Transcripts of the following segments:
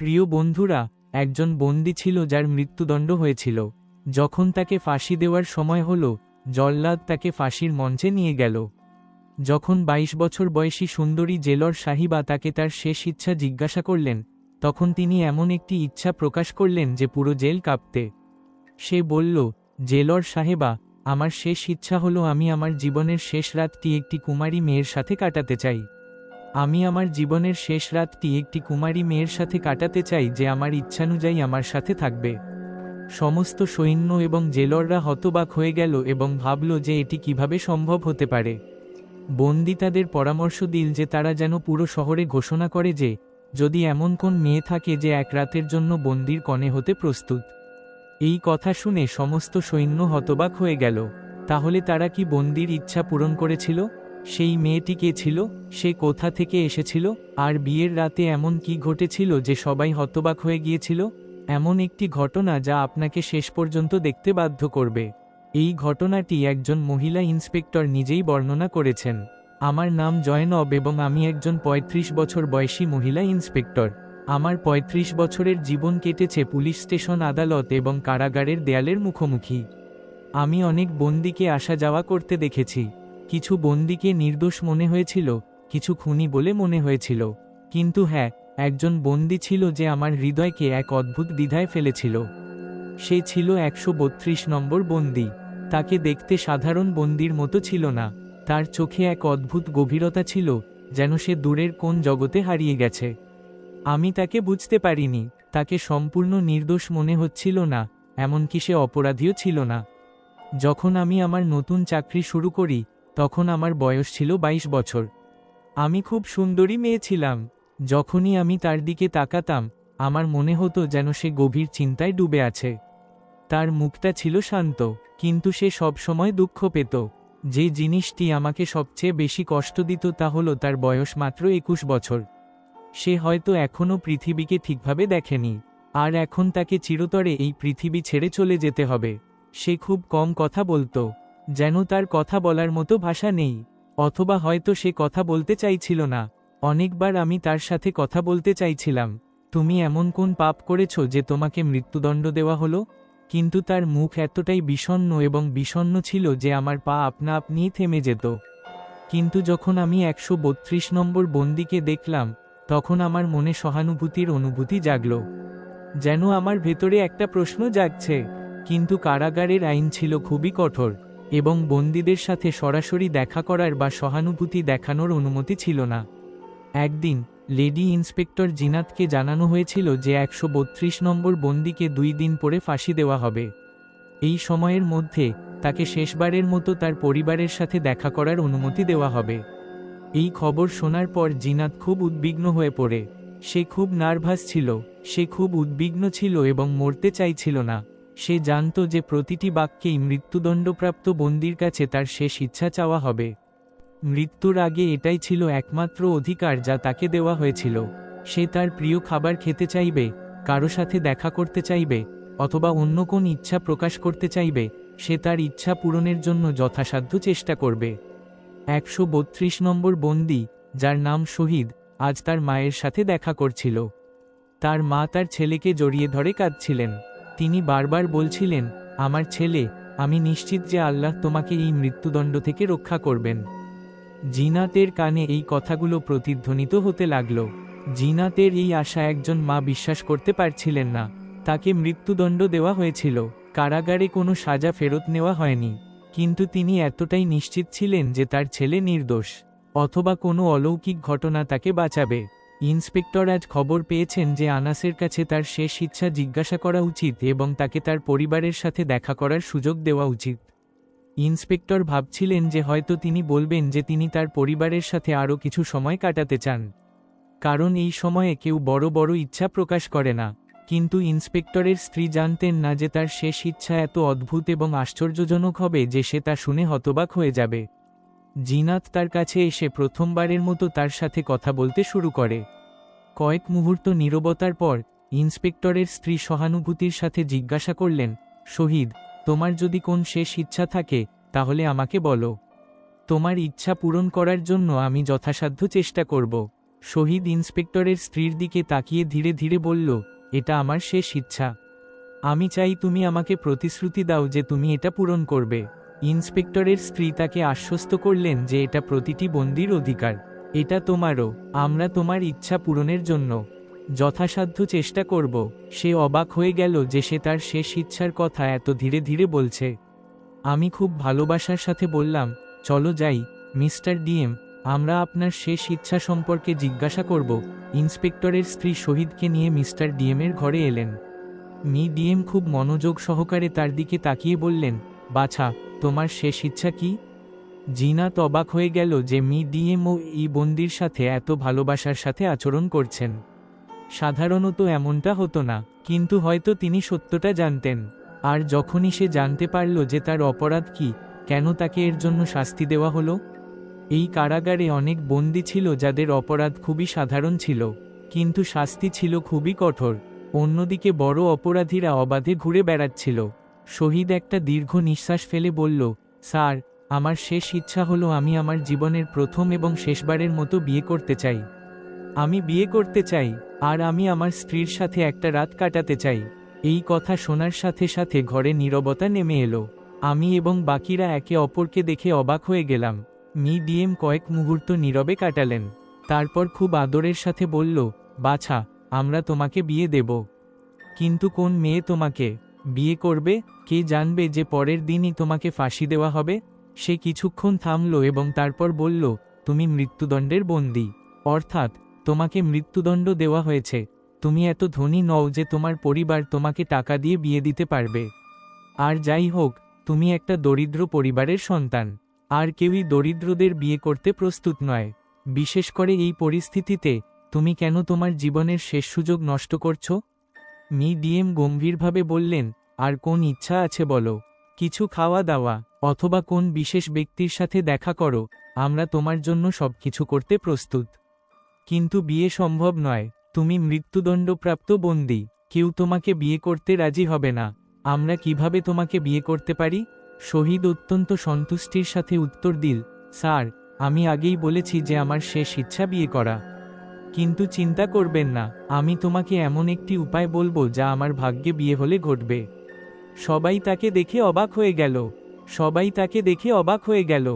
প্রিয় বন্ধুরা, একজন বন্দী ছিল যার মৃত্যুদণ্ড হয়েছিল। যখন তাকে ফাঁসি দেওয়ার সময় হল, জল্লাদ তাকে ফাঁসির মঞ্চে নিয়ে গেল। যখন ২২ বছর বয়সী সুন্দরী জেলর সাহিবা তাকে তার শেষ ইচ্ছা জিজ্ঞাসা করলেন, তখন তিনি এমন একটি ইচ্ছা প্রকাশ করলেন যে পুরো জেল কাঁপতে। সে বলল, জেলর সাহেবা, আমার শেষ ইচ্ছা হলো আমি আমার জীবনের শেষ রাতটি একটি কুমারী মেয়ের সাথে কাটাতে চাই। আমি আমার জীবনের শেষ রাতটি একটি কুমারী মেয়ের সাথে কাটাতে চাই যে আমার ইচ্ছানুযায়ী আমার সাথে থাকবে। সমস্ত সৈন্য এবং জেলররা হতবাক হয়ে গেল এবং ভাবল যে এটি কীভাবে সম্ভব হতে পারে। বন্দি তাদের পরামর্শ দিল যে তারা যেন পুরো শহরে ঘোষণা করে যে, যদি এমন কোন মেয়ে থাকে যে এক রাতের জন্য বন্দির কনে হতে প্রস্তুত। এই কথা শুনে সমস্ত সৈন্য হতবাক হয়ে গেল। তাহলে তারা কি বন্দির ইচ্ছা পূরণ করেছিল? সেই মেয়েটি কে ছিল, সে কোথা থেকে এসেছিল, আর বিয়ের রাতে এমন কি ঘটেছিল যে সবাই হতবাক হয়ে গিয়েছিল? এমন একটি ঘটনা যা আপনাকে শেষ পর্যন্ত দেখতে বাধ্য করবে। এই ঘটনাটি একজন মহিলা ইন্সপেক্টর নিজেই বর্ণনা করেছেন। আমার নাম জয়নব এবং আমি একজন ৩৫ বছর বয়সী মহিলা ইন্সপেক্টর। আমার ৩৫ বছরের জীবন কেটেছে পুলিশ স্টেশন আদালত এবং কারাগারের দেয়ালের মুখোমুখি। আমি অনেক বন্দিকে আসা যাওয়া করতে দেখেছি। কিছু বন্দিকে নির্দোষ মনে হয়েছিল, কিছু খুনি বলে মনে হয়েছিল। কিন্তু হ্যাঁ একজন বন্দি ছিল যে আমার হৃদয়কে এক অদ্ভুত দ্বিধায় ফেলেছিল। সে ছিল একশো বত্রিশ নম্বর বন্দি। তাকে দেখতে সাধারণ বন্দির মতো ছিল না। তার চোখে এক অদ্ভুত গভীরতা ছিল, যেন সে দূরের কোন জগতে হারিয়ে গেছে। আমি তাকে বুঝতে পারিনি, তাকে সম্পূর্ণ নির্দোষ মনে হচ্ছিল না, এমনকি সে অপরাধীও ছিল না। যখন আমি আমার নতুন চাকরি শুরু করি তখন আমার বয়স ছিল ২২ বছর। আমি খুব সুন্দরী মেয়ে ছিলাম। যখনই আমি তার দিকে তাকাতাম, আমার মনে হতো যেন সে গভীর চিন্তায় ডুবে আছে। তার মুখটা ছিল শান্ত, কিন্তু সে সবসময় দুঃখ পেত। যে জিনিসটি আমাকে সবচেয়ে বেশি কষ্ট দিত তা হলো তার বয়স মাত্র একুশ বছর। সে হয়তো এখনও পৃথিবীকে ঠিকভাবে দেখেনি। আর এখন তাকে চিরতরে এই পৃথিবী ছেড়ে চলে যেতে হবে। সে খুব কম কথা বলতো। যেন তার কথা বলার মতো ভাষা নেই, অথবা হয়তো সে কথা বলতে চাইছিল না। অনেকবার আমি তার সাথে কথা বলতে চাইছিলাম, তুমি এমন কোন পাপ করেছ যে তোমাকে মৃত্যুদণ্ড দেওয়া হলো? কিন্তু তার মুখ এতটাই বিষণ্ণ এবং বিষণ্ণ ছিল যে আমার পা আপনা আপনিই থেমে যেত। কিন্তু যখন আমি একশো বত্রিশ নম্বর বন্দিকে দেখলাম, তখন আমার মনে সহানুভূতির অনুভূতি জাগল। যেন আমার ভেতরে একটা প্রশ্ন জাগছে, কিন্তু কারাগারের আইন ছিল খুবই কঠোর। এবং বন্দীদের সাথে সরাসরি দেখা করার বা সহানুভূতি দেখানোর অনুমতি ছিল না। একদিন, লেডি ইন্সপেক্টর জিনাতকে জানানো হয়েছিল যে একশো বত্রিশ নম্বর বন্দিকে দুই দিন পরে ফাঁসি দেওয়া হবে। এই সময়ের মধ্যে, তাকে শেষবারের মতো তার পরিবারের সাথে দেখা করার অনুমতি দেওয়া হবে। এই খবর শোনার পর জিনাত খুব উদ্বিগ্ন হয়ে পড়ে। সে খুব নার্ভাস ছিল, সে খুব উদ্বিগ্ন ছিল এবং মরতে চাইছিল না। সে জানত যে প্রতিটি বাক্যেই মৃত্যুদণ্ডপ্রাপ্ত বন্দির কাছে তার শেষ ইচ্ছা চাওয়া হবে। মৃত্যুর আগে এটাই ছিল একমাত্র অধিকার যা তাকে দেওয়া হয়েছিল। সে তার প্রিয় খাবার খেতে চাইবে, কারও সাথে দেখা করতে চাইবে, অথবা অন্য কোন ইচ্ছা প্রকাশ করতে চাইবে, সে তার ইচ্ছা পূরণের জন্য যথাসাধ্য চেষ্টা করবে। একশো বত্রিশ নম্বর বন্দি, যার নাম শহীদ, আজ তার মায়ের সাথে দেখা করছিল। তার মা তার ছেলেকে জড়িয়ে ধরে কাঁদছিলেন। তিনি বারবার বলছিলেন, আমার ছেলে, আমি নিশ্চিত যে আল্লাহ তোমাকে এই মৃত্যুদণ্ড থেকে রক্ষা করবেন। জিনাতের কানে এই কথাগুলো প্রতিধ্বনিত হতে লাগল। জিনাতের এই আশা একজন মা বিশ্বাস করতে পারছিলেন না। তাকে মৃত্যুদণ্ড দেওয়া হয়েছিল। কারাগারে কোনো সাজা ফেরত নেওয়া হয়নি। কিন্তু তিনি এতটাই নিশ্চিত ছিলেন যে তার ছেলে নির্দোষ, অথবা কোনো অলৌকিক ঘটনা তাকে বাঁচাবে। ইন্সপেক্টর আজ খবর পেয়েছেন যে আনাসের কাছে তার শেষ ইচ্ছা জিজ্ঞাসা করা উচিত এবং তাকে তার পরিবারের সাথে দেখা করার সুযোগ দেওয়া উচিত। ইন্সপেক্টর ভাবছিলেন যে হয়তো তিনি বলবেন যে তিনি তার পরিবারের সাথে আরও কিছু সময় কাটাতে চান। কারণ এই সময়ে কেউ বড় বড় ইচ্ছা প্রকাশ করে না। কিন্তু ইন্সপেক্টরের স্ত্রী জানতেন না যে তার শেষ ইচ্ছা এত অদ্ভুত এবং আশ্চর্যজনক হবে যে সে তা শুনে হতবাক হয়ে যাবে। জিনাত তার কাছে এসে প্রথমবারের মতো তার সাথে কথা বলতে শুরু করে। কয়েক মুহূর্ত নীরবতার পর, ইন্সপেক্টরের স্ত্রী সহানুভূতির সাথে জিজ্ঞাসা করলেন, শহীদ, তোমার যদি কোন শেষ ইচ্ছা থাকে, তাহলে আমাকে বলো। তোমার ইচ্ছা পূরণ করার জন্য আমি যথাসাধ্য চেষ্টা করব। শহীদ ইন্সপেক্টরের স্ত্রীর দিকে তাকিয়ে ধীরে ধীরে বলল, এটা আমার শেষ ইচ্ছা। আমি চাই তুমি আমাকে প্রতিশ্রুতি দাও যে তুমি এটা পূরণ করবে। ইন্সপেক্টরের স্ত্রী তাকে আশ্বস্ত করলেন যে এটা প্রতিটি বন্দির অধিকার। এটা তোমারও, আমরা তোমার ইচ্ছা পূরণের জন্য। যথাসাধ্য চেষ্টা করব। সে অবাক হয়ে গেল যে সে তার শেষ ইচ্ছার কথা এত ধীরে ধীরে বলছে। আমি খুব ভালোবাসার সাথে বললাম, চলো যাই, মিস্টার ডিএম, আমরা আপনার শেষ ইচ্ছা সম্পর্কে জিজ্ঞাসা করব। ইন্সপেক্টরের স্ত্রী শহীদকে নিয়ে মিস্টার ডিএমের ঘরে এলেন। মি ডিএম খুব মনোযোগ সহকারে তার দিকে তাকিয়ে বললেন, বাছা তোমার শেষ ইচ্ছা কি? জিনাত অবাক হয়ে গেল যে মি ডিএম ও ই বন্দির সাথে এত ভালোবাসার সাথে আচরণ করছেন। সাধারণত এমনটা হতো না, কিন্তু হয়তো তিনি সত্যটা জানতেন। আর যখনই সে জানতে পারল যে তার অপরাধ কি, কেন তাকে এর জন্য শাস্তি দেওয়া হলো? এই কারাগারে অনেক বন্দি ছিল যাদের অপরাধ খুবই সাধারণ ছিল, কিন্তু শাস্তি ছিল খুবই কঠোর। অন্যদিকে বড় অপরাধীরা অবাধে ঘুরে বেড়াচ্ছিল। শহীদ একটা দীর্ঘ নিঃশ্বাস ফেলে বলল, স্যার, আমার শেষ ইচ্ছা হলো আমি আমার জীবনের প্রথম এবং শেষবারের মতো বিয়ে করতে চাই। আমি বিয়ে করতে চাই, আর আমি আমার স্ত্রীর সাথে একটা রাত কাটাতে চাই। এই কথা শোনার সাথে সাথে ঘরে নীরবতা নেমে এলো। আমি এবং বাকিরা একে অপরকে দেখে অবাক হয়ে গেলাম। মি ডিএম কয়েক মুহূর্ত নীরবে কাটালেন। তারপর খুব আদরের সাথে বলল, বাছা, আমরা তোমাকে বিয়ে দেব। কিন্তু কোন মেয়ে তোমাকে? বিয়ে করবে, কে জানবে যে পরের দিনই তোমাকে ফাঁসি দেওয়া হবে? সে কিছুক্ষণ থামল এবং তারপর বলল, তুমি মৃত্যুদণ্ডের বন্দী। অর্থাৎ, তোমাকে মৃত্যুদণ্ড দেওয়া হয়েছে। তুমি এত ধনী নও যে তোমার পরিবার তোমাকে টাকা দিয়ে বিয়ে দিতে পারবে। আর যাই হোক, তুমি একটা দরিদ্র পরিবারের সন্তান। আর কেউই দরিদ্রদের বিয়ে করতে প্রস্তুত নয়। বিশেষ করে এই পরিস্থিতিতে, তুমি কেন তোমার জীবনের শেষ সুযোগ নষ্ট করছ? মি ডিএম গম্ভীরভাবে বললেন, আর কোন ইচ্ছা আছে বলো। কিছু খাওয়া দাওয়া, অথবা কোন বিশেষ ব্যক্তির সাথে দেখা করো, আমরা তোমার জন্য সবকিছু করতে প্রস্তুত। কিন্তু বিয়ে সম্ভব নয়, তুমি মৃত্যুদণ্ডপ্রাপ্ত বন্দী, কেউ তোমাকে বিয়ে করতে রাজি হবে না। আমরা কীভাবে তোমাকে বিয়ে করতে পারি? শহীদ অত্যন্ত সন্তুষ্টির সাথে উত্তর দিল, স্যার, আমি আগেই বলেছি যে আমার শেষ ইচ্ছা বিয়ে করা। কিন্তু চিন্তা করবেন না, আমি তোমাকে এমন একটি উপায় বলব যা আমার ভাগ্যে বিয়ে হলে ঘটবে। সবাই তাকে দেখে অবাক হয়ে গেল। সবাই তাকে দেখে অবাক হয়ে গেল।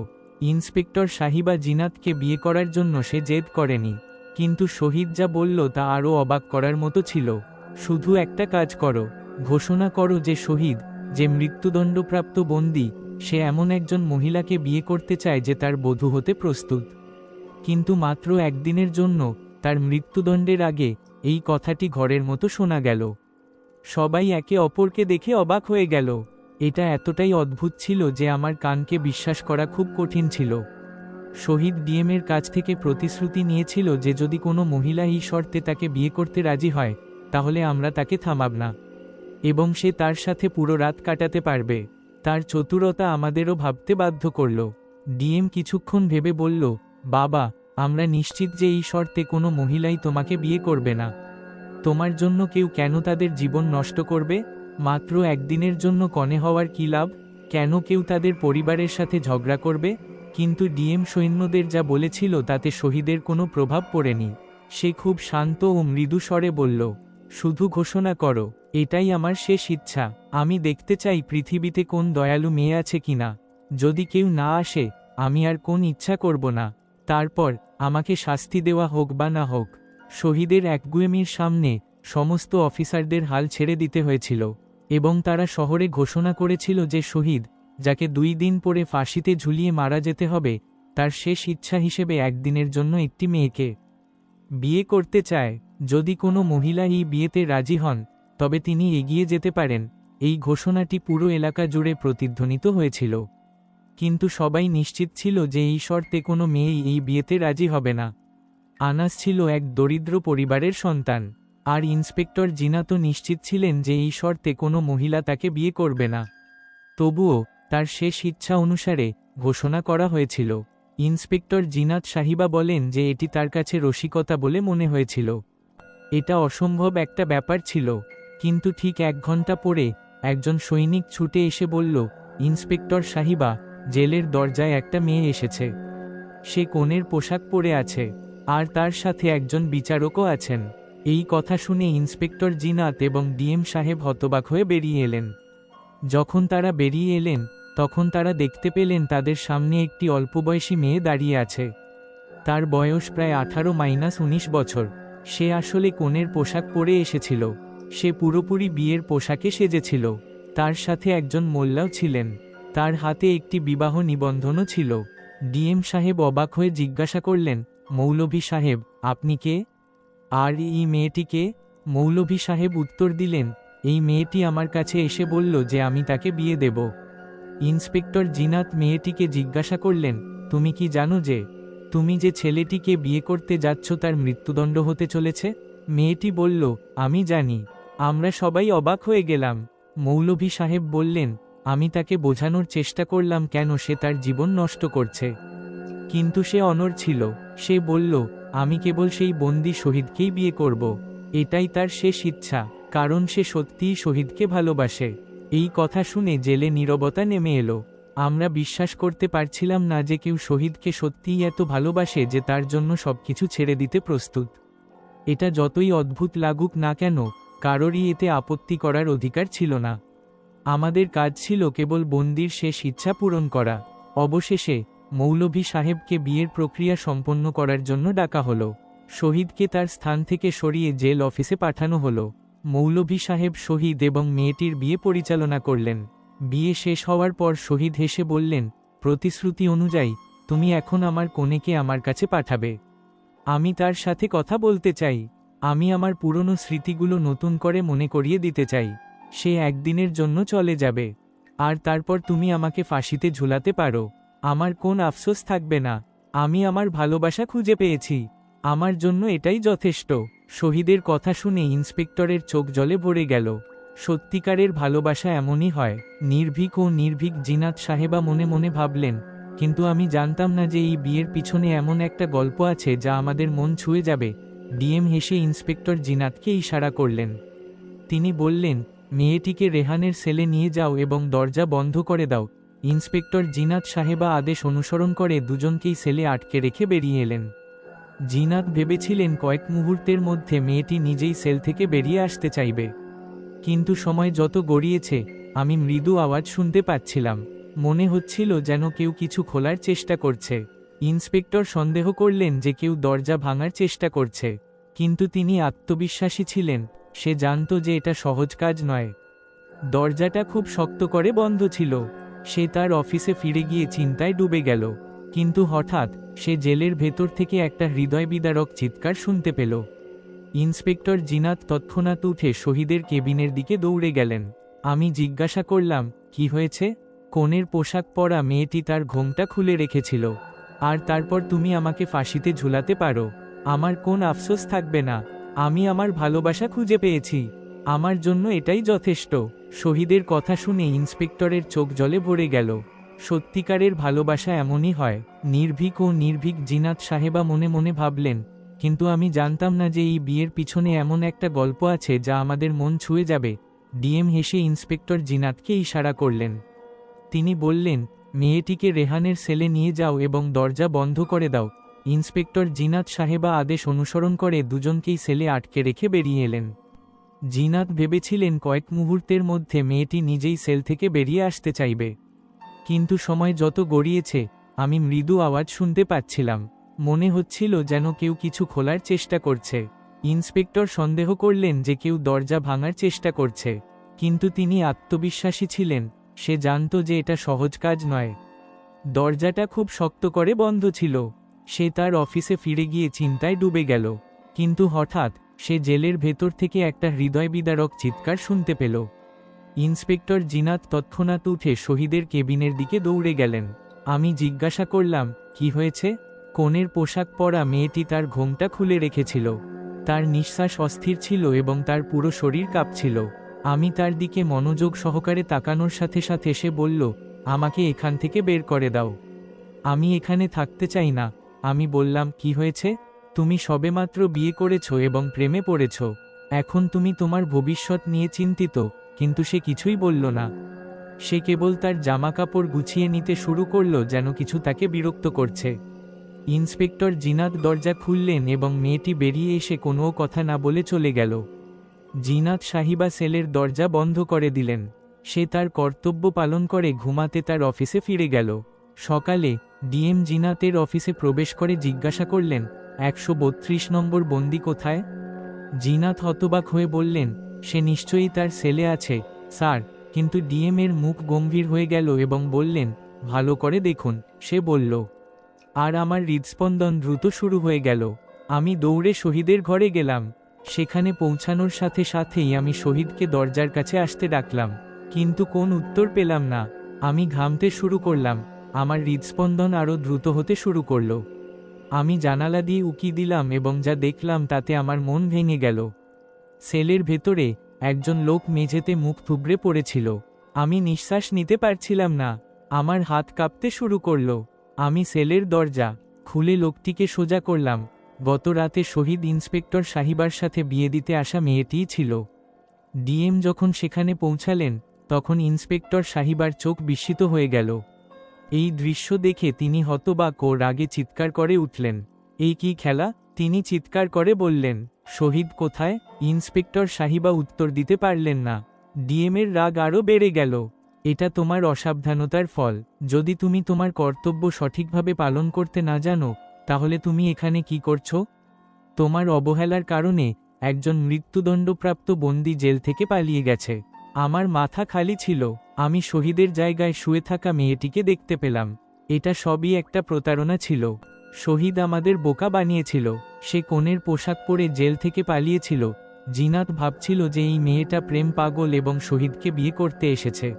ইন্সপেক্টর সাহিবা জিনাতকে বিয়ে করার জন্য সে জেদ করেনি, কিন্তু শহীদ যা বলল তা আরও অবাক করার মতো ছিল। শুধু একটা কাজ করো, ঘোষণা করো যে শহীদ, যে মৃত্যুদণ্ডপ্রাপ্ত বন্দী, সে এমন একজন মহিলাকে বিয়ে করতে চায় যে তার বধূ হতে প্রস্তুত। কিন্তু মাত্র একদিনের জন্য তার মৃত্যুদণ্ডের আগে এই কথাটি ঘরের মতো শোনা গেল। সবাই একে অপরকে দেখে অবাক হয়ে গেল। এটা এতটাই অদ্ভুত ছিল যে আমার কানকে বিশ্বাস করা খুব কঠিন ছিল। শহীদ ডিএমের কাছ থেকে প্রতিশ্রুতি নিয়েছিল যে যদি কোনো মহিলা এই শর্তে তাকে বিয়ে করতে রাজি হয়, তাহলে আমরা তাকে থামাব না। এবং সে তার সাথে পুরো রাত কাটাতে পারবে। তার চতুরতা আমাদেরও ভাবতে বাধ্য করল। ডিএম কিছুক্ষণ ভেবে বলল, বাবা আমরা নিশ্চিত যে এই শর্তে কোনো মহিলাই তোমাকে বিয়ে করবে না। তোমার জন্য কেউ কেন তাদের জীবন নষ্ট করবে? মাত্র একদিনের জন্য কনে হওয়ার কী লাভ? কেন কেউ তাদের পরিবারের সাথে ঝগড়া করবে? কিন্তু ডিএম সৈন্যদের যা বলেছিল তাতে শহীদের কোনো প্রভাব পড়েনি। সে খুব শান্ত ও মৃদু স্বরে বলল, শুধু ঘোষণা করো, এটাই আমার শেষ ইচ্ছা। আমি দেখতে চাই পৃথিবীতে কোন দয়ালু মেয়ে আছে কিনা। যদি কেউ না আসে, আমি আর কোন ইচ্ছা করব না। তারপর আমাকে শাস্তি দেওয়া হোক বা না হোক, শহীদের একগুয়েমির সামনে সমস্ত অফিসারদের হাল ছেড়ে দিতে হয়েছিল এবং তারা শহরে ঘোষণা করেছিল যে শহীদ, যাকে দুই দিন পরে ফাঁসিতে ঝুলিয়ে মারা যেতে হবে, তার শেষ ইচ্ছা হিসেবে একদিনের জন্য একটি মেয়েকে বিয়ে করতে চায়। যদি কোনো মহিলা এই বিয়েতে রাজি হন, তবে তিনি এগিয়ে যেতে পারেন। এই ঘোষণাটি পুরো এলাকা জুড়ে প্রতিধ্বনিত হয়েছিল। কিন্তু সবাই নিশ্চিত ছিল যে এই শর্তে কোনো মেয়েই এই বিয়েতে রাজি হবে না। আনাস ছিল এক দরিদ্র পরিবারের সন্তান। আর ইন্সপেক্টর জিনা তো নিশ্চিত ছিলেন যে এই শর্তে কোনো মহিলা তাকে বিয়ে করবে না। তবুও তার শেষ ইচ্ছা অনুসারে ঘোষণা করা হয়েছিল। ইন্সপেক্টর জিনাত সাহিবা বলেন যে এটি তার কাছে রসিকতা বলে মনে হয়েছিল। এটা অসম্ভব একটা ব্যাপার ছিল। কিন্তু ঠিক এক ঘণ্টা পরে একজন সৈনিক ছুটে এসে বলল, ইন্সপেক্টর সাহিবা জেলের দরজায় একটা মেয়ে এসেছে। সে কোণের পোশাক পরে আছে, আর তার সাথে একজন বিচারকও আছেন। এই কথা শুনে ইন্সপেক্টর জিনাত এবং ডিএম সাহেব হতবাক হয়ে বেরিয়ে এলেন। যখন তারা বেরিয়ে এলেন, তখন তারা দেখতে পেলেন তাদের সামনে একটি অল্পবয়সী মেয়ে দাঁড়িয়ে আছে। তার বয়স প্রায় আঠারো মাইনাস উনিশ বছর। সে আসলে কনের পোশাক পরে এসেছিল। সে পুরোপুরি বিয়ের পোশাকে সেজেছিল। তার সাথে একজন মোল্লাও ছিলেন। তার হাতে একটি বিবাহ নিবন্ধনও ছিল। ডিএম সাহেব অবাক হয়ে জিজ্ঞাসা করলেন, মৌলভী সাহেব, আপনি কে? আর এই মেয়েটিকে মৌলভী সাহেব উত্তর দিলেন, এই মেয়েটি আমার কাছে এসে বলল যে আমি তাকে বিয়ে দেব। ইন্সপেক্টর জিনাত মেয়েটিকে জিজ্ঞাসা করলেন, তুমি কি জানো যে, তুমি যে ছেলেটিকে বিয়ে করতে যাচ্ছ তার মৃত্যুদণ্ড হতে চলেছে? মেয়েটি বলল, আমি জানি, আমরা সবাই অবাক হয়ে গেলাম। মৌলভী সাহেব বললেন আমি তাকে বোঝানোর চেষ্টা করলাম কেন সে তার জীবন নষ্ট করছে। কিন্তু সে অনর ছিল। সে বলল, আমি কেবল সেই বন্দি শহীদকেই বিয়ে করব। এটাই তার শেষ ইচ্ছা, কারণ সে সত্যিই শহীদকে ভালোবাসে। এই কথা শুনে জেলে নীরবতা নেমে এলো। আমরা বিশ্বাস করতে পারছিলাম না যে কেউ শহীদকে সত্যিই এত ভালোবাসে যে তার জন্য সবকিছু ছেড়ে দিতে প্রস্তুত। এটা যতই অদ্ভুত লাগুক না কেন, কারোরই এতে আপত্তি করার অধিকার ছিল না। আমাদের কাজ ছিল কেবল বন্দির শেষ ইচ্ছা পূরণ করা। অবশেষে, মৌলভী সাহেবকে বিয়ের প্রক্রিয়া সম্পন্ন করার জন্য ডাকা হলো। শহীদকে তার স্থান থেকে সরিয়ে জেল অফিসে পাঠানো হলো। মৌলভী সাহেব শহীদ এবং মেয়েটির বিয়ে পরিচালনা করলেন। বিয়ে শেষ হওয়ার পর শহীদ হেসে বললেন, প্রতিশ্রুতি অনুযায়ী, তুমি এখন আমার কনেকে আমার কাছে পাঠাবে। আমি তার সাথে কথা বলতে চাই। আমি আমার পুরনো স্মৃতিগুলো নতুন করে মনে করিয়ে দিতে চাই। সে একদিনের জন্য চলে যাবে। আর তারপর তুমি আমাকে ফাঁসিতে ঝুলাতে পারো। আমার কোন আফসোস থাকবে না। আমি আমার ভালোবাসা খুঁজে পেয়েছি। আমার জন্য এটাই যথেষ্ট। শহীদের কথা শুনে ইন্সপেক্টরের চোখ জলে ভরে গেল। সত্যিকারের ভালোবাসা এমনই হয়। নির্ভীক ও নির্ভীক জিনাত সাহেবা মনে মনে ভাবলেন, কিন্তু আমি জানতাম না যে এই বিয়ের পিছনে এমন একটা গল্প আছে যা আমাদের মন ছুঁয়ে যাবে। ডিএম হেসে ইন্সপেক্টর জিনাতকে ইশারা করলেন। তিনি বললেন মেয়েটিকে রেহানের সেলে নিয়ে যাও এবং দরজা বন্ধ করে দাও। ইন্সপেক্টর জিনাত সাহেবা আদেশ অনুসরণ করে দুজনকেই সেলে আটকে রেখে বেরিয়ে এলেন। জিনাত ভেবেছিলেন কয়েক মুহূর্তের মধ্যে মেয়েটি নিজেই সেল থেকে বেরিয়ে আসতে চাইবে। কিন্তু সময় যত গড়িয়েছে, আমি মৃদু আওয়াজ শুনতে পাচ্ছিলাম। মনে হচ্ছিল যেন কেউ কিছু খোলার চেষ্টা করছে। ইন্সপেক্টর সন্দেহ করলেন যে কেউ দরজা ভাঙার চেষ্টা করছে। কিন্তু তিনি আত্মবিশ্বাসী ছিলেন। সে জানত যে এটা সহজ কাজ নয়। দরজাটা খুব শক্ত করে বন্ধ ছিল। সে তার অফিসে ফিরে গিয়ে চিন্তায় ডুবে গেল। কিন্তু হঠাৎ সে জেলের ভেতর থেকে একটা হৃদয় বিদারক চিৎকার শুনতে পেল। ইন্সপেক্টর জিনাত তৎক্ষণাৎ উঠে শহীদের কেবিনের দিকে দৌড়ে গেলেন। আমি জিজ্ঞাসা করলাম, কি হয়েছে? কনের পোশাক পরা মেয়েটি তার ঘোমটা খুলে রেখেছিল। আর তারপর তুমি আমাকে ফাঁসিতে ঝুলাতে পারো। আমার কোন আফসোস থাকবে না। আমি আমার ভালোবাসা খুঁজে পেয়েছি। আমার জন্য এটাই যথেষ্ট। শহীদের কথা শুনে ইন্সপেক্টরের চোখ জলে ভরে গেল। সত্যিকারের ভালোবাসা এমনই হয়। নির্ভীক ও নির্ভীক জিনাত সাহেবা মনে মনে ভাবলেন, কিন্তু আমি জানতাম না যে এই বিয়ের পিছনে এমন একটা গল্প আছে যা আমাদের মন ছুঁয়ে যাবে। ডিএম হেসে ইন্সপেক্টর জিনাতকে ইশারা করলেন। তিনি বললেন, মেয়েটিকে রেহানের সেলে নিয়ে যাও এবং দরজা বন্ধ করে দাও। ইন্সপেক্টর জিনাত সাহেবা আদেশ অনুসরণ করে দুজনকেই সেলে আটকে রেখে বেরিয়ে এলেন। জিনাত ভেবেছিলেন কয়েক মুহূর্তের মধ্যে মেয়েটি নিজেই সেল থেকে বেরিয়ে আসতে চাইবে। কিন্তু সময় যত গড়িয়েছে, আমি মৃদু আওয়াজ শুনতে পাচ্ছিলাম। মনে হচ্ছিল যেন কেউ কিছু খোলার চেষ্টা করছে। ইন্সপেক্টর সন্দেহ করলেন যে কেউ দরজা ভাঙার চেষ্টা করছে। কিন্তু তিনি আত্মবিশ্বাসী ছিলেন। সে জানত যে এটা সহজ কাজ নয়। দরজাটা খুব শক্ত করে বন্ধ ছিল। সে তার অফিসে ফিরে গিয়ে চিন্তায় ডুবে গেল। কিন্তু হঠাৎ সে জেলের ভেতর থেকে একটা হৃদয় বিদারক চিৎকার শুনতে পেল। ইন্সপেক্টর জিনাত তৎক্ষণাৎ উঠে শহীদের কেবিনের দিকে দৌড়ে গেলেন। আমি জিজ্ঞাসা করলাম, কি হয়েছে? কনের পোশাক পরা মেয়েটি তার ঘোমটা খুলে রেখেছিল। তার নিঃশ্বাস অস্থির ছিল এবং তার পুরো শরীর কাঁপছিল। আমি তার দিকে মনোযোগ সহকারে তাকানোর সাথে সাথে সে বলল, আমাকে এখান থেকে বের করে দাও। আমি এখানে থাকতে চাই না। আমি বললাম, কি হয়েছে? তুমি সবেমাত্র বিয়ে করেছ এবং প্রেমে পড়েছ। এখন তুমি তোমার ভবিষ্যৎ নিয়ে চিন্তিত। কিন্তু সে কিছুই বলল না। সে কেবল তার জামাকাপড় গুছিয়ে নিতে শুরু করল যেন কিছু তাকে বিরক্ত করছে। ইন্সপেক্টর জিনাত দরজা খুললেন এবং মেয়েটি বেরিয়ে এসে কোনো কথা না বলে চলে গেল। জিনাত সাহিবা সেলের দরজা বন্ধ করে দিলেন। সে তার কর্তব্য পালন করে ঘুমাতে তার অফিসে ফিরে গেল। সকালে ডিএম জিনাতের অফিসে প্রবেশ করে জিজ্ঞাসা করলেন, একশো বত্রিশ নম্বর বন্দি কোথায়? জিনাত হতবাক হয়ে বললেন, সে নিশ্চয়ই তার সেলে আছে, স্যার। কিন্তু ডিএম এর মুখ গম্ভীর হয়ে গেল এবং বললেন, ভালো করে দেখুন। সে বলল, আর আমার হৃদস্পন্দন দ্রুত শুরু হয়ে গেল। আমি দৌড়ে শহীদের ঘরে গেলাম। সেখানে পৌঁছানোর সাথে সাথেই আমি শহীদকে দরজার কাছে আসতে ডাকলাম। কিন্তু কোন উত্তর পেলাম না। আমি ঘামতে শুরু করলাম। আমার হৃদস্পন্দন আরও দ্রুত হতে শুরু করল। আমি জানালা দিয়ে উকি দিলাম এবং যা দেখলাম তাতে আমার মন ভেঙে গেল। সেলের ভেতরে একজন লোক মেঝেতে মুখ থুবড়ে পড়েছিল। আমি নিঃশ্বাস নিতে পারছিলাম না। আমার হাত কাঁপতে শুরু করল। আমি সেলের দরজা খুলে লোকটিকে সোজা করলাম। গত রাতে শহীদ ইন্সপেক্টর সাহিবার সাথে বিয়ে দিতে আসা মেয়েটিই ছিল। ডিএম যখন সেখানে পৌঁছালেন, তখন ইন্সপেক্টর সাহিবার চোখ বিস্মিত হয়ে গেল। এই দৃশ্য দেখে তিনি হতবাক ও রাগে চিৎকার করে উঠলেন। এই কি খেলা? তিনি চিৎকার করে বললেন, শহীদ কোথায়? ইন্সপেক্টর সাহিবা উত্তর দিতে পারলেন না। ডিএমের রাগ আরও বেড়ে গেল। এটা তোমার অসাবধানতার ফল। যদি তুমি তোমার কর্তব্য সঠিকভাবে পালন করতে না জানো, তাহলে তুমি এখানে কি করছ? তোমার অবহেলার কারণে একজন মৃত্যুদণ্ডপ্রাপ্ত বন্দি জেল থেকে পালিয়ে গেছে। আমার মাথা খালি ছিল। আমি শহীদের জায়গায় শুয়ে থাকা মেয়েটিকে দেখতে পেলাম। এটা সবই একটা প্রতারণা ছিল। শহীদ আমাদের বোকা বানিয়েছিল। সে কোণের পোশাক পরে জেল থেকে পালিয়েছিল। জিনাত ভাবছিল যে এই মেয়েটা প্রেম পাগল এবং শহীদকে বিয়ে করতে এসেছে।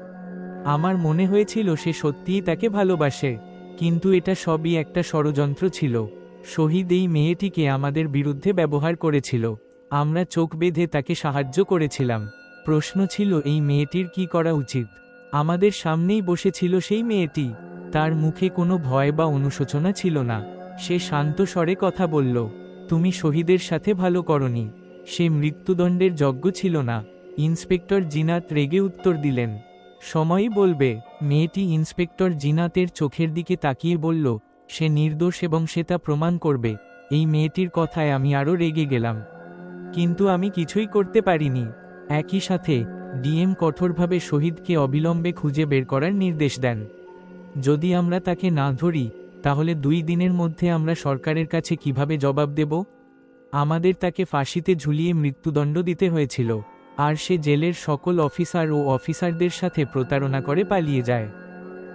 আমার মনে হয়েছিল সে সত্যিই তাকে ভালোবাসে, কিন্তু এটা সবই একটা ষড়যন্ত্র ছিল। শহীদ এই মেয়েটিকে আমাদের বিরুদ্ধে ব্যবহার করেছিল। আমরা চোখ বেঁধে তাকে সাহায্য করেছিলাম। প্রশ্ন ছিল, এই মেয়েটির কি করা উচিত? আমাদের সামনেই বসেছিল সেই মেয়েটি। তার মুখে কোনো ভয় বা অনুশোচনা ছিল না। সে শান্ত স্বরে কথা বলল, তুমি শহীদের সাথে ভালো করনি। সে মৃত্যুদণ্ডের যজ্ঞ ছিল না। ইন্সপেক্টর জিনাত রেগে উত্তর দিলেন, সময়ই বলবে। মেয়েটি ইন্সপেক্টর জিনাতের চোখের দিকে তাকিয়ে বলল, সে নির্দোষ এবং সে তা প্রমাণ করবে। এই মেয়েটির কথায় আমি আরও রেগে গেলাম। কিন্তু আমি কিছুই করতে পারিনি। একই সাথে ডিএম কঠোরভাবে শহীদকে অবিলম্বে খুঁজে বের করার নির্দেশ দেন। যদি আমরা তাকে না ধরি, তাহলে দুই দিনের মধ্যে আমরা সরকারের কাছে কীভাবে জবাব দেব? আমাদের তাকে ফাঁসিতে ঝুলিয়ে মৃত্যুদণ্ড দিতে হয়েছিল, আর সে জেলের সকল অফিসার ও অফিসারদের সাথে প্রতারণা করে পালিয়ে যায়।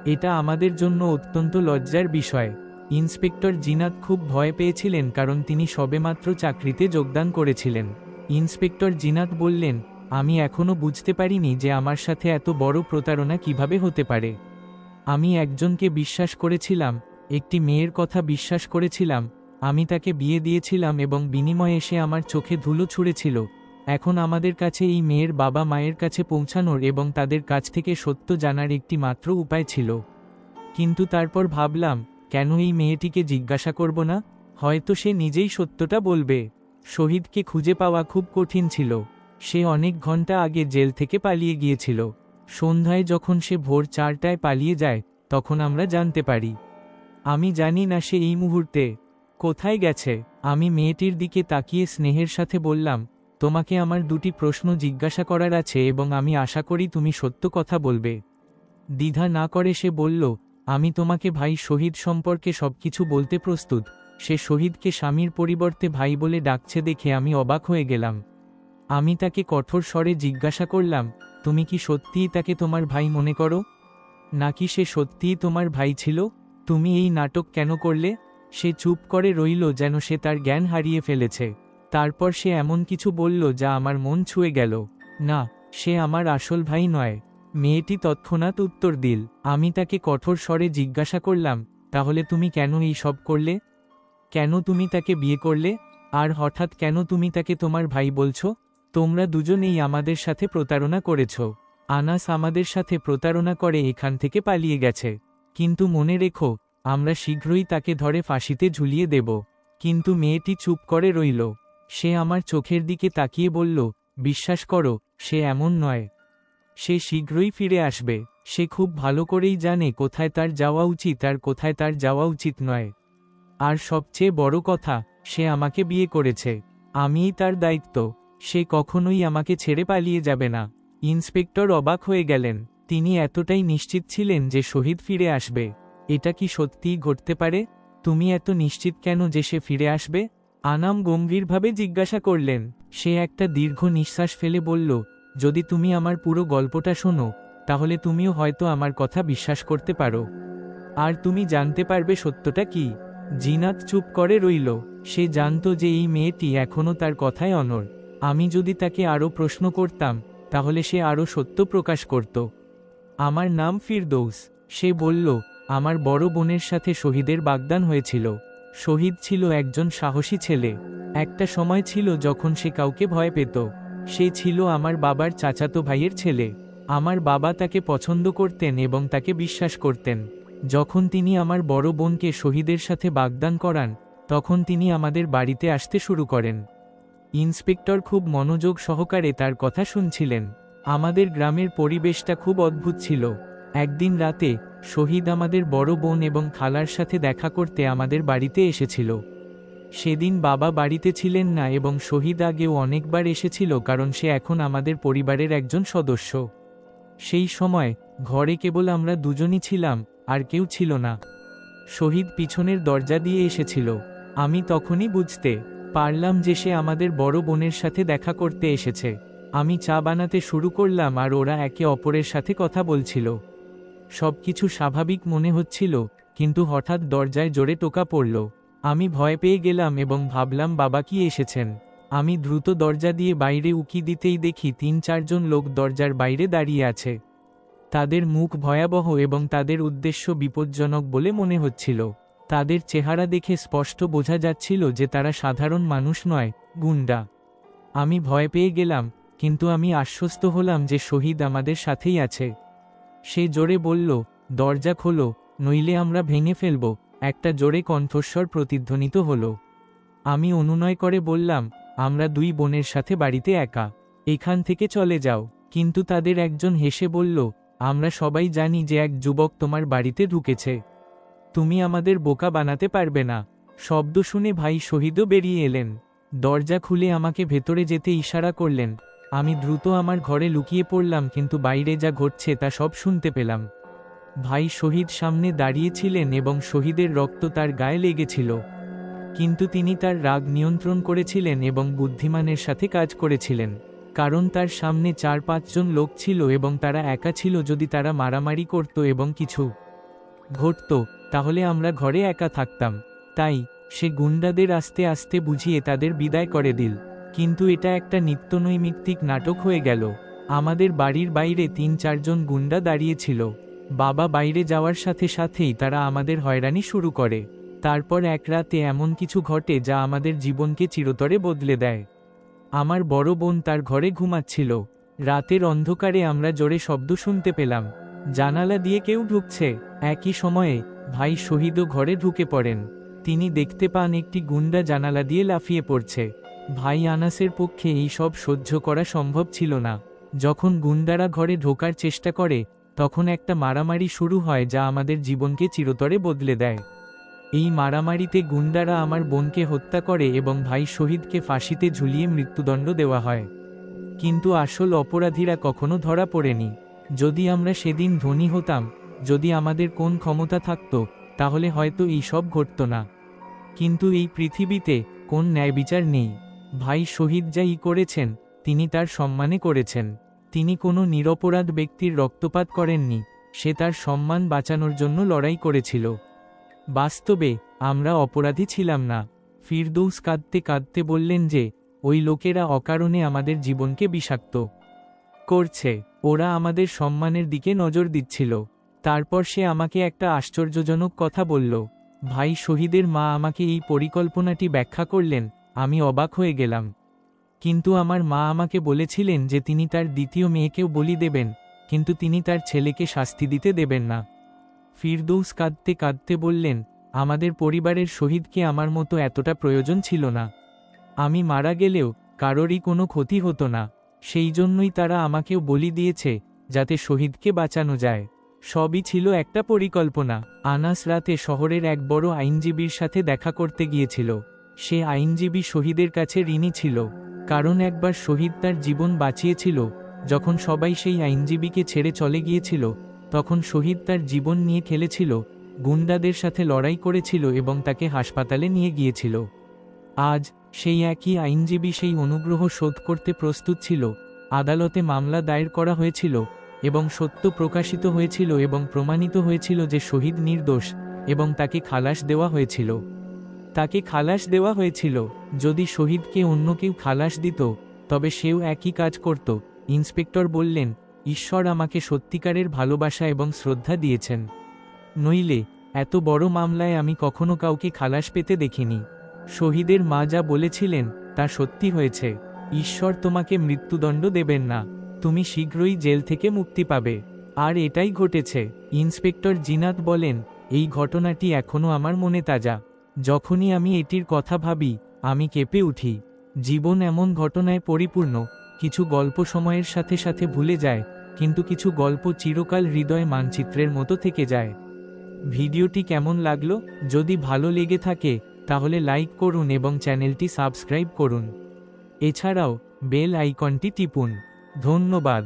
এটা আমাদের জন্য অত্যন্ত লজ্জার বিষয়। ইন্সপেক্টর জিনাত খুব ভয় পেয়েছিলেন কারণ তিনি সবেমাত্র চাকরিতে যোগদান করেছিলেন। ইন্সপেক্টর জিনাত বললেন আমি এখনও বুঝতে পারিনি যে আমার সাথে এত বড় প্রতারণা কীভাবে হতে পারে। আমি একজনকে বিশ্বাস করেছিলাম, একটি মেয়ের কথা বিশ্বাস করেছিলাম, আমি তাকে বিয়ে দিয়েছিলাম এবং বিনিময়ে সে আমার চোখে ধুলো ছুঁড়েছিল। এখন আমাদের কাছে এই মেয়ের বাবা মায়ের কাছে পৌঁছানোর এবং তাদের কাছ থেকে সত্য জানার একটি মাত্র উপায় ছিল। কিন্তু তারপর ভাবলাম, কেন এই মেয়েটিকে জিজ্ঞাসা করব না? হয়তো সে নিজেই সত্যটা বলবে। শহীদকে খুঁজে পাওয়া খুব কঠিন ছিল। সে অনেক ঘণ্টা আগে জেল থেকে পালিয়ে গিয়েছিল। সন্ধ্যায় যখন সে ভোর চারটায় পালিয়ে যায়, তখন আমরা জানতে পারি। আমি জানি না সে এই মুহূর্তে কোথায় গেছে। আমি মেয়েটির দিকে তাকিয়ে স্নেহের সাথে বললাম, তোমাকে আমার দুটি প্রশ্ন জিজ্ঞাসা করার আছে এবং আমি আশা করি তুমি সত্য কথা বলবে। দ্বিধা না করে সে বলল, আমি তোমাকে ভাই শহীদ সম্পর্কে সবকিছু বলতে প্রস্তুত। সে শহীদকে স্বামীর পরিবর্তে ভাই বলে ডাকছে দেখে আমি অবাক হয়ে গেলাম। আমি তাকে কঠোর স্বরে জিজ্ঞাসা করলাম, তুমি কি সত্যিই তাকে তোমার ভাই মনে করো? নাকি সে সত্যিই তোমার ভাই ছিল? তুমি এই নাটক কেন করলে? সে চুপ করে রইল যেন সে তার জ্ঞান হারিয়ে ফেলেছে। তারপর সে এমন কিছু বলল যা আমার মন ছুঁয়ে গেল। না, সে আমার আসল ভাই নয়। মেয়েটি তৎক্ষণাৎ উত্তর দিল, আমি তাকে কঠোর স্বরে জিজ্ঞাসা করলাম, তাহলে তুমি কেন এই সব করলে? কেন তুমি তাকে বিয়ে করলে? আর হঠাৎ কেন তুমি তাকে তোমার ভাই বলছো? তোমরা দুজনেই আমাদের সাথে প্রতারণা করেছ। আনাস আমাদের সাথে প্রতারণা করে এখান থেকে পালিয়ে গেছে। কিন্তু মনে রেখো, আমরা শীঘ্রই তাকে ধরে ফাঁসিতে ঝুলিয়ে দেব। কিন্তু মেয়েটি চুপ করে রইল। সে আমার চোখের দিকে তাকিয়ে বলল, বিশ্বাস করো, সে এমন নয়। সে শীঘ্রই ফিরে আসবে। সে খুব ভালো করেই জানে কোথায় তার যাওয়া উচিত আর কোথায় তার যাওয়া উচিত নয়। আর সবচেয়ে বড় কথা, সে আমাকে বিয়ে করেছে। আমিই তার দায়িত্ব। সে কখনোই আমাকে ছেড়ে পালিয়ে যাবে না। ইন্সপেক্টর অবাক হয়ে গেলেন। তিনি এতটাই নিশ্চিত ছিলেন যে শহীদ ফিরে আসবে। এটা কি সত্যিই ঘটতে পারে? তুমি এত নিশ্চিত কেন যে সে ফিরে আসবে? আনাম গম্ভীরভাবে জিজ্ঞাসা করলেন। সে একটা দীর্ঘ নিঃশ্বাস ফেলে বলল, যদি তুমি আমার পুরো গল্পটা শোনো, তাহলে তুমিও হয়তো আমার কথা বিশ্বাস করতে পারো। আর তুমি জানতে পারবে সত্যটা কি? জিনাত চুপ করে রইল। সে জানত যে এই মেয়েটি এখনও তার কথায় অনর আমি যদি তাকে আরও প্রশ্ন করতাম, তাহলে সে আরও সত্য প্রকাশ করত। আমার নাম ফিরদৌস। সে বলল, আমার বড় বোনের সাথে শহীদের বাগদান হয়েছিল। শহীদ ছিল একজন সাহসী ছেলে। একটা সময় ছিল যখন সে কাউকে ভয় পেত। সে ছিল আমার বাবার চাচাতো ভাইয়ের ছেলে। আমার বাবা তাকে পছন্দ করতেন এবং তাকে বিশ্বাস করতেন। যখন তিনি আমার বড় বোনকে শহীদের সাথে বাগদান করান, তখন তিনি আমাদের বাড়িতে আসতে শুরু করেন। ইন্সপেক্টর খুব মনোযোগ সহকারে তার কথা শুনছিলেন। আমাদের গ্রামের পরিবেশটা খুব অদ্ভুত ছিল। একদিন রাতে, শহীদ আমাদের বড় বোন এবং খালার সাথে দেখা করতে আমাদের বাড়িতে এসেছিল। সেদিন বাবা বাড়িতে ছিলেন না এবং শহীদ আগেও অনেকবার এসেছিল কারণ সে এখন আমাদের পরিবারের একজন সদস্য। সেই সময়, ঘরে কেবল আমরা দুজনই ছিলাম, আর কেউ ছিল না। শহীদ পিছনের দরজা দিয়ে এসেছিল। আমি তখনই বুঝতে পারলাম যে সে আমাদের বড় বোনের সাথে দেখা করতে এসেছে। আমি চা বানাতে শুরু করলাম আর ওরা একে অপরের সাথে কথা বলছিল। সবকিছু স্বাভাবিক মনে হচ্ছিল, কিন্তু হঠাৎ দরজায় জোরে টোকা পড়ল। আমি ভয় পেয়ে গেলাম এবং ভাবলাম, বাবা কি এসেছেন? আমি দ্রুত দরজা দিয়ে বাইরে উকি দিতেই দেখি তিন চারজন লোক দরজার বাইরে দাঁড়িয়ে আছে। তাদের মুখ ভয়াবহ এবং তাদের উদ্দেশ্য বিপজ্জনক বলে মনে হচ্ছিল। তাদের চেহারা দেখে স্পষ্ট বোঝা যাচ্ছিল যে তারা সাধারণ মানুষ নয়, গুন্ডা। আমি ভয় পেয়ে গেলাম, কিন্তু আমি আশ্বস্ত হলাম যে শহীদ আমাদের সাথেই আছে। সে জোরে বলল, দরজা খোলো, নইলে আমরা ভেঙে ফেলব। একটা জোরে কণ্ঠস্বর প্রতিধ্বনিত হল। আমি অনুনয় করে বললাম, আমরা দুই বোনের সাথে বাড়িতে একা, এখান থেকে চলে যাও। কিন্তু তাদের একজন হেসে বলল, আমরা সবাই জানি যে এক যুবক তোমার বাড়িতে ঢুকেছে। তুমি আমাদের বোকা বানাতে পারবে না। শব্দ শুনে ভাই শহীদও বেরিয়ে এলেন। দরজা খুলে আমাকে ভেতরে যেতে ইশারা করলেন। আমি দ্রুত আমার ঘরে লুকিয়ে পড়লাম কিন্তু বাইরে যা ঘটছে তা সব শুনতে পেলাম। ভাই শহীদ সামনে দাঁড়িয়েছিলেন এবং শহীদের রক্ত তার গায়ে লেগেছিল। কিন্তু তিনি তার রাগ নিয়ন্ত্রণ করেছিলেন এবং বুদ্ধিমানের সাথে কাজ করেছিলেন। কারণ তার সামনে চার পাঁচজন লোক ছিল এবং তারা একা ছিল যদি তারা মারামারি করত এবং কিছু ঘটত। তাহলে আমরা ঘরে একা থাকতাম। তাই, সে গুন্ডাদের আস্তে আস্তে বুঝিয়ে তাদের বিদায় করে দিল। কিন্তু এটা একটা নিত্যনৈমিত্তিক নাটক হয়ে গেল। আমাদের বাড়ির বাইরে তিন চারজন গুন্ডা দাঁড়িয়েছিল বাবা বাইরে যাওয়ার সাথে সাথেই তারা আমাদের হয়রানি শুরু করে। তারপর এক রাতে এমন কিছু ঘটে যা আমাদের জীবনকে চিরতরে বদলে দেয়। আমার বড় বোন তার ঘরে ঘুমাচ্ছিল। রাতের অন্ধকারে আমরা জোরে শব্দ শুনতে পেলাম। জানালা দিয়ে কেউ ঢুকছে। একই সময়ে ভাই শহীদও ঘরে ঢুকে পড়েন। তিনি দেখতে পান একটি গুন্ডা জানালা দিয়ে লাফিয়ে পড়ছে। ভাই আনাসের পক্ষে এই সব সহ্য করা সম্ভব ছিল না। যখন গুন্ডারা ঘরে ঢোকার চেষ্টা করে, তখন একটা মারামারি শুরু হয় যা আমাদের জীবনকে চিরতরে বদলে দেয়। এই মারামারিতে গুন্ডারা আমার বোনকে হত্যা করে এবং ভাই শহীদকে ফাঁসিতে ঝুলিয়ে মৃত্যুদণ্ড দেওয়া হয়। কিন্তু আসল অপরাধীরা কখনো ধরা পড়েনি। যদি আমরা সেদিন ধনী হতাম যদি আমাদের কোন ক্ষমতা থাকত, তাহলে হয়তো এই সব ঘটত না। কিন্তু এই পৃথিবীতে কোন ন্যায় বিচার নেই। ভাই শহীদ যা ই করেছেন, তিনি তার সম্মানে করেছেন। তিনি কোনো নিরপরাধ ব্যক্তির রক্তপাত করেননি, সে তার সম্মান বাঁচানোর জন্য লড়াই করেছিল। বাস্তবে, আমরা অপরাধী ছিলাম না। ফিরদৌস কাঁদতে কাঁদতে বললেন যে, ওই লোকেরা অকারণে আমাদের জীবনকে বিষাক্ত করছে। ওরা আমাদের সম্মানের দিকে নজর দিচ্ছিল। তারপর সে আমাকে একটা আশ্চর্যজনক কথা বলল, ভাই শহীদের মা আমাকে এই পরিকল্পনাটি ব্যাখ্যা করলেন, আমি অবাক হয়ে গেলাম। কিন্তু আমার মা আমাকে বলেছিলেন যে তিনি তার দ্বিতীয় মেয়েকেও বলি দেবেন, কিন্তু তিনি তার ছেলেকে শাস্তি দিতে দেবেন না। ফিরদৌস কাঁদতে কাঁদতে বললেন, আমাদের পরিবারের শহীদকে আমার মতো এতটা প্রয়োজন ছিল না। আমি মারা গেলেও কারোরই কোনো ক্ষতি হতো না, সেই জন্যই তারা আমাকেও বলি দিয়েছে, যাতে শহীদকে বাঁচানো যায়। সবই ছিল একটা পরিকল্পনা। আনাস রাতে শহরের এক বড় আইনজীবীর সাথে দেখা করতে গিয়েছিল। সে আইনজীবী শহীদের কাছে ঋণী ছিল, কারণ একবার শহীদ তার জীবন বাঁচিয়েছিল, যখন সবাই সেই আইনজীবীকে ছেড়ে চলে গিয়েছিল, তখন শহীদ তার জীবন নিয়ে খেলেছিল, গুন্ডাদের সাথে লড়াই করেছিল এবং তাকে হাসপাতালে নিয়ে গিয়েছিল। আজ, সেই একই আইনজীবী সেই অনুগ্রহ শোধ করতে প্রস্তুত ছিল, আদালতে মামলা দায়ের করা হয়েছিল এবং সত্য প্রকাশিত হয়েছিল এবং প্রমাণিত হয়েছিল যে শহীদ নির্দোষ এবং তাকে খালাস দেওয়া হয়েছিল। তাকে খালাস দেওয়া হয়েছিল। যদি শহীদকে অন্য কেউ খালাস দিত, তবে সেও একই কাজ করত। ইন্সপেক্টর বললেন, ঈশ্বর আমাকে সত্যিকারের ভালোবাসা এবং শ্রদ্ধা দিয়েছেন। নইলে, এত বড় মামলায় আমি কখনো কাউকে খালাস পেতে দেখিনি। শহীদের মা যা বলেছিলেন, তা সত্যি হয়েছে। ঈশ্বর তোমাকে মৃত্যুদণ্ড দেবেন না। তুমি শীঘ্রই জেল থেকে মুক্তি পাবে। আর এটাই ঘটেছে। ইন্সপেক্টর জিনাত বলেন, এই ঘটনাটি এখনও আমার মনে তাজা। যখনই আমি এটির কথা ভাবি, আমি কেঁপে উঠি। জীবন এমন ঘটনায় পরিপূর্ণ, কিছু গল্প সময়ের সাথে সাথে ভুলে যায়, কিন্তু কিছু গল্প চিরকাল হৃদয় মানচিত্রের মতো থেকে যায়। ভিডিওটি কেমন লাগল? যদি ভালো লেগে থাকে, তাহলে লাইক করুন এবং চ্যানেলটি সাবস্ক্রাইব করুন। এছাড়াও, বেল আইকনটি টিপুন। ধন্যবাদ।